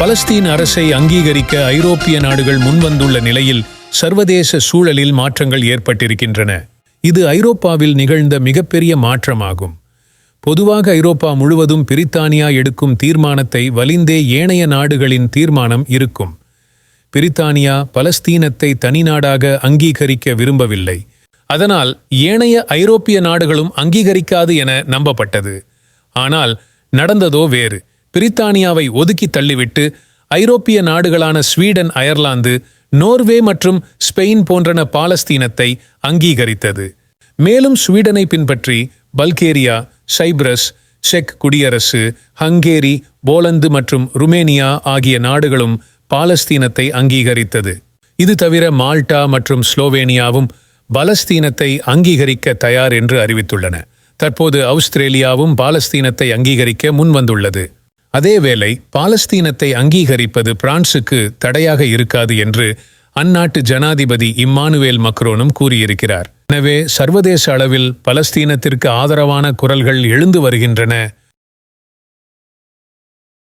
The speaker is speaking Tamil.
பலஸ்தீன் அரசை அங்கீகரிக்க ஐரோப்பிய நாடுகள் முன்வந்துள்ள நிலையில் சர்வதேச சூழலில் மாற்றங்கள் ஏற்பட்டிருக்கின்றன. இது ஐரோப்பாவில் நிகழ்ந்த மிகப்பெரிய மாற்றமாகும். பொதுவாக ஐரோப்பா முழுவதும் பிரித்தானியா எடுக்கும் தீர்மானத்தை வலிந்தே ஏனைய நாடுகளின் தீர்மானம் இருக்கும். பிரித்தானியா பலஸ்தீனத்தை தனிநாடாக அங்கீகரிக்க விரும்பவில்லை. அதனால் ஏனைய ஐரோப்பிய நாடுகளும் அங்கீகரிக்காது என நம்பப்பட்டது. ஆனால் நடந்ததோ வேறு. பிரித்தானியாவை ஒதுக்கி தள்ளிவிட்டு ஐரோப்பிய நாடுகளான ஸ்வீடன் அயர்லாந்து நோர்வே மற்றும் ஸ்பெயின் போன்றன பாலஸ்தீனத்தை அங்கீகரித்தது. மேலும் ஸ்வீடனை பின்பற்றி பல்கேரியா சைப்ரஸ் செக் குடியரசு ஹங்கேரி போலந்து மற்றும் ருமேனியா ஆகிய நாடுகளும் பாலஸ்தீனத்தை அங்கீகரித்தது. இது தவிர மால்டா மற்றும் ஸ்லோவேனியாவும் பலஸ்தீனத்தை அங்கீகரிக்க தயார் என்று அறிவித்துள்ளன. தற்போது அவுஸ்திரேலியாவும் பாலஸ்தீனத்தை அங்கீகரிக்க முன்வந்துள்ளது. அதேவேளை பாலஸ்தீனத்தை அங்கீகரிப்பது பிரான்சுக்கு தடையாக இருக்காது என்று அந்நாட்டு ஜனாதிபதி இம்மானுவேல் மக்ரோனும் கூறியிருக்கிறார். எனவே சர்வதேச அளவில் பலஸ்தீனத்திற்கு ஆதரவான குரல்கள் எழுந்து வருகின்றன.